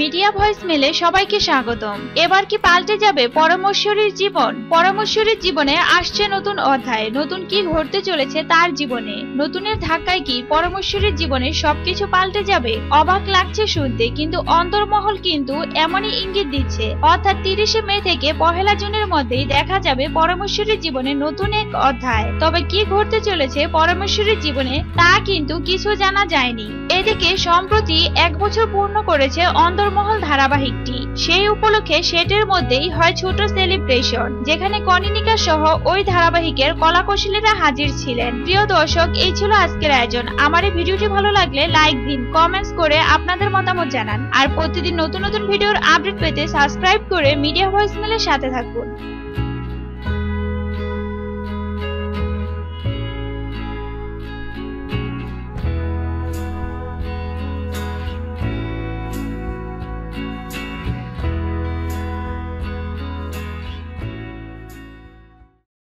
Media voice মেলে সবাইকে স্বাগতম। এবার কি পাল্টে যাবে পরমেশ্বরীর জীবন? পরমেশ্বরীর জীবনে আসছে নতুন অধ্যায়। নতুন কি ঘটতে চলেছে তার জীবনে? নতুনের ধাক্কায় কি পরমেশ্বরীর জীবনে সবকিছু পাল্টে যাবে? অবাক লাগছে শুনতে, কিন্তু অন্তর্মহল কিন্তু এমনই ইঙ্গিত দিচ্ছে। অর্থাৎ তিরিশে মে থেকে পহেলা জুনের মধ্যেই দেখা যাবে পরমেশ্বরীর জীবনে নতুন এক অধ্যায়। তবে কি ঘটতে চলেছে পরমেশ্বরীর জীবনে তা কিন্তু কিছু জানা যায়নি। এদিকে সম্প্রতি এক বছর পূর্ণ করেছে অন্তর্মহল ধারাবাহিকটি। সেই উপলক্ষে সেটের মধ্যেই হয় ছোট সেলিব্রেশন যেখানে কনিনিকা সহ ওই ধারাবাহিকের কলাকৌশলীরা হাজির ছিলেন। প্রিয় দর্শক, এই ছিল আজকের আয়োজন। আমার এই ভিডিওটি ভালো লাগলে লাইক দিন কমেন্টস করে আপনাদের মতামত জানান। আর প্রতিদিন নতুন নতুন ভিডিওর আপডেট পেতে সাবস্ক্রাইব করে মিডিয়া ভয়েস মেলের সাথে থাকুন।